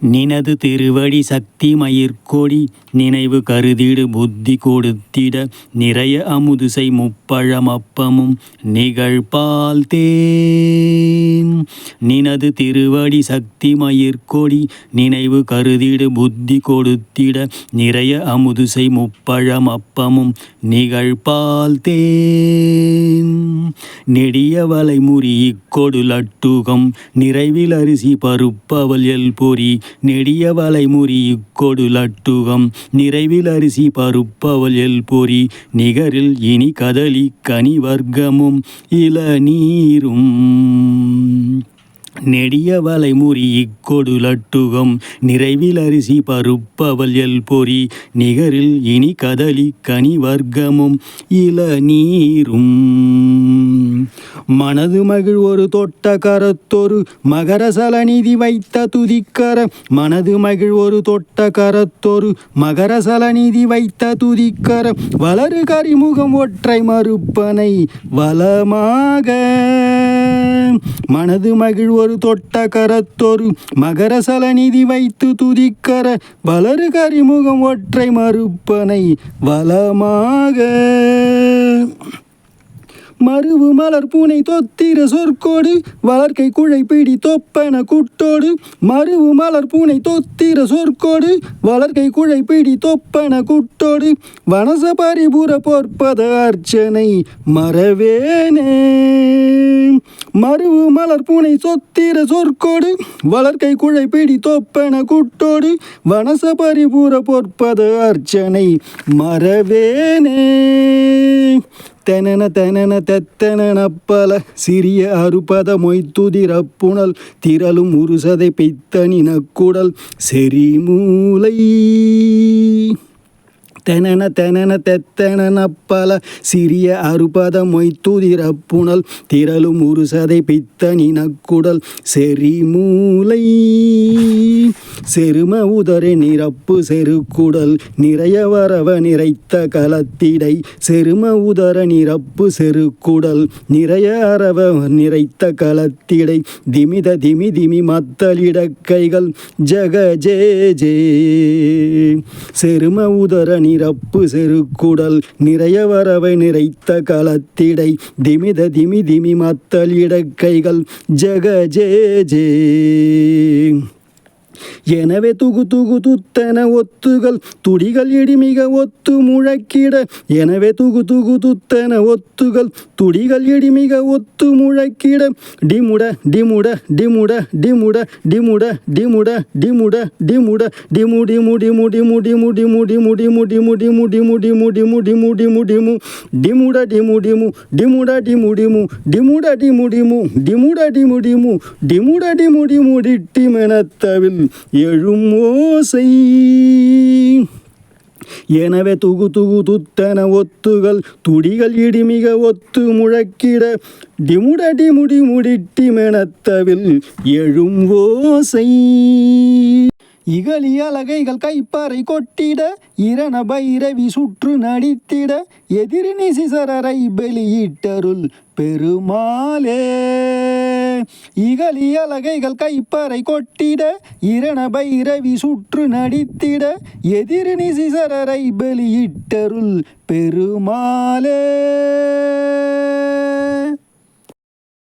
நினது திருவடி சக்தி மயிர்கொடி நினைவு கருதிடு புத்தி கொடுத்திட நிறைய அமுதுசை முப்பழமப்பமும் நிகழ்பால் தேன். நினது திருவடி சக்தி மயிர்கொடி நினைவு கருதிடு புத்தி கொடுத்திட நிறைய அமுதுசை முப்பழமப்பமும் நிகழ்பால் தேன். நெடிய வலைமுறி இக்கொடு லட்டுகம் நிறைவில் அரிசி பருப்பவல் எல் பொறி. நெடிய வலைமுறி இக்கொடு லட்டுகம் நிறைவில் அரிசி பருப்பவல் எல் பொறி. நிகரில் இனி கதலி கனி வர்க்கமும் இளநீரும். நெடிய வலைமுறி இக்கொடு லட்டுகம் நிறைவில் அரிசி பருப்பவல் எல் பொறி நிகரில் இனி கதலி கனி வர்க்கமும் இளநீரும் மனது மகிழ் ஒரு தொட்ட கரத்தொரு மகர வைத்த துதிக்கர. மனது மகிழ் ஒரு தொட்ட கரத்தொரு மகரசல சலநிதி வைத்த துதிக்கர. வளரு கரிமுகம் ஒற்றை மறுப்பனை வளமாக. மனது மகிழ் ஒரு தொட்ட கரத்தொரு மகரசல நிதி வைத்து துதிக்கர வளரு கரிமுகம் ஒற்றை மறுப்பனை வளமாக. மருவு மலர் பூனை தொத்திர சொற்கோடு வளர்க்கை குழை பிடி தொப்பன குட்டோடு மருவு மலர் பூனை தொத்திர சொற்கோடு வளர்க்கை குழை பிடி தொப்பன குட்டோடு வனச பரிபுற பொற்பத அர்ச்சனை மறவேனே. மருவு மலர் பூனை சொத்திர சொற்கோடு வளர்க்கை குழை பிடி தொப்பன குட்டோடு வனச பரிபூர பொற்பத அர்ச்சனை மறவேனே. தெனன தெனன தெத்தன பல சிறிய அறுபத மொய்த்துதிரப்புணல் திரளும் உருசதை பித்தனி நக்குடல் செறிமூலை. தெனன தெனன தெத்தன பல சிறிய அறுபத மொய்த்துதிர புனல். திரளும் உருசதை பித்தனி செறி மூளை செரும உதரை நிரப்பு செருக்குடல் நிறைய வரவ நிறைத்த கலத்திடை. செரும உதர நிரப்பு செருக்குடல் நிறைய அரவ நிறைத்த கலத்திடை. திமித திமி திமி மத்தலிட கைகள் ஜக ஜே ஜே. செரும உதர நிரப்பு செருக்குடல் நிறைய வரவை நிறைத்த கலத்திடை. திமித திமி திமி மத்தலிட கைகள் ஜக ஜே ஜே. எனவே துகு துகு துத்தன ஒத்துகள் துடிகள் இடிமிக ஒத்து முழக்கிட எனவே துகு துகு துத்தன ஒத்துகள் துடிகள் இடிமிக ஒத்து முழக்கிட டிமுட டிமுட டிமுட டிமுட டிமுட டிமுட டிமுட டிமுட டிமு டிமு டிமு டிமு டிமு டிமு டிமு டிமு டிமு டிமு டிமு டிமு டிமு டிமு டிமு டிமு டிமுட டிமு டிமு டிமுட டிமு டிமு டிமுட டிமு டிமு டிமுட டிமு டிமு டிமுட டிமு டிமு டிட்டி மெனத்தவில் எழும் ஓசை. எனவே துகு துகு துத்தன ஒத்துகள் துடிகள் இடிமிக ஒத்து முழக்கிட டிமுடடி முடி முடிட்டி மெனத்தவில் எழும் ஓசை. இகலி அலகைகள் கைப்பறை கொட்டிட இரண பைரவி சுற்று நடித்திட எதிரினி சிசரரை வெளியிட்டருள் பெருமாளே. இகலியலகைகள் கைப்பறை கொட்டிட இரணபை இரவி சுற்று நடித்திட எதிரினி சிசரரை பலியிட்டருள் பெருமாளே.